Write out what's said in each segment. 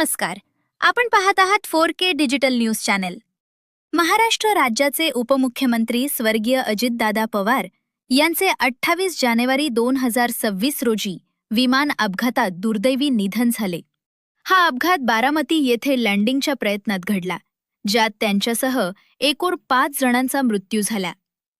नमस्कार. आपण पाहत आहात four K digital news channel. Maharashtra राज्याचे उपमुख्यमंत्री स्वर्गीय अजितदादा पवार यांचे अठ्ठावीस जानेवारी दोन हजार सव्वीस रोजी विमान अपघातात दुर्दैवी निधन झाले. हा अपघात बारामती येथे लँडिंगच्या प्रयत्नात घडला ज्यात त्यांच्यासह एकूण पाच जणांचा मृत्यू झाला.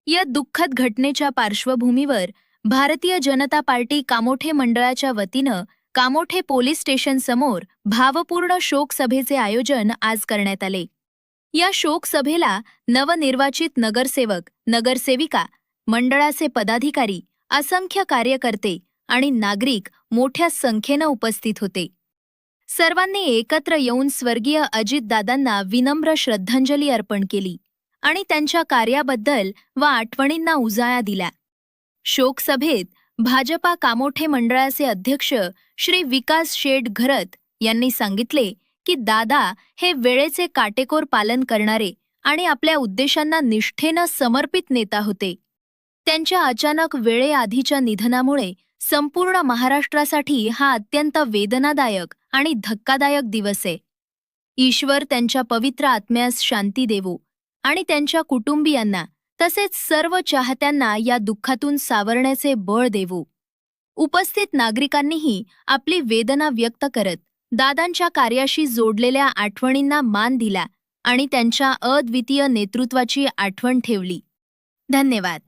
या दुःखद घटनेच्या पार्श्वभूमीवर भारतीय जनता पार्टी कामोठे मंडळाच्या वतीनं कामोठे पोलीस स्टेशन समोर भावपूर्ण शोक सभेचे आयोजन आज करण्यात आले. या शोक सभेला नवनिर्वाचित नगरसेवक नगरसेविका मंडळाचे पदाधिकारी असंख्य कार्यकर्ते आणि नागरिक मोठ्या संख्येनं उपस्थित होते. सर्वांनी एकत्र येऊन स्वर्गीय अजितदादांना विनम्र श्रद्धांजली अर्पण केली आणि त्यांच्या कार्याबद्दल व आठवणींना उजाळा दिल्या शोकसभेत भाजपा कामोठे मंडळाचे अध्यक्ष श्री विकास शेठ घरत यांनी सांगितले की दादा हे वेळेचे काटेकोर पालन करणारे आणि आपल्या उद्देशांना निष्ठेनं समर्पित नेता होते. त्यांच्या अचानक वेळेआधीच्या निधनामुळे संपूर्ण महाराष्ट्रासाठी हा अत्यंत वेदनादायक आणि धक्कादायक दिवस आहे. ईश्वर त्यांच्या पवित्र आत्म्यास शांती देवो आणि त्यांच्या कुटुंबियांना तसेच सर्व चाहत्यांना या दुःखातून सावरण्याचे बळ देवो. उपस्थित नागरिकांनीही आपली वेदना व्यक्त करत दादांच्या कार्याशी जोडलेल्या आठवणींना मान दिला आणि त्यांच्या अद्वितीय नेतृत्वाची आठवण ठेवली. धन्यवाद.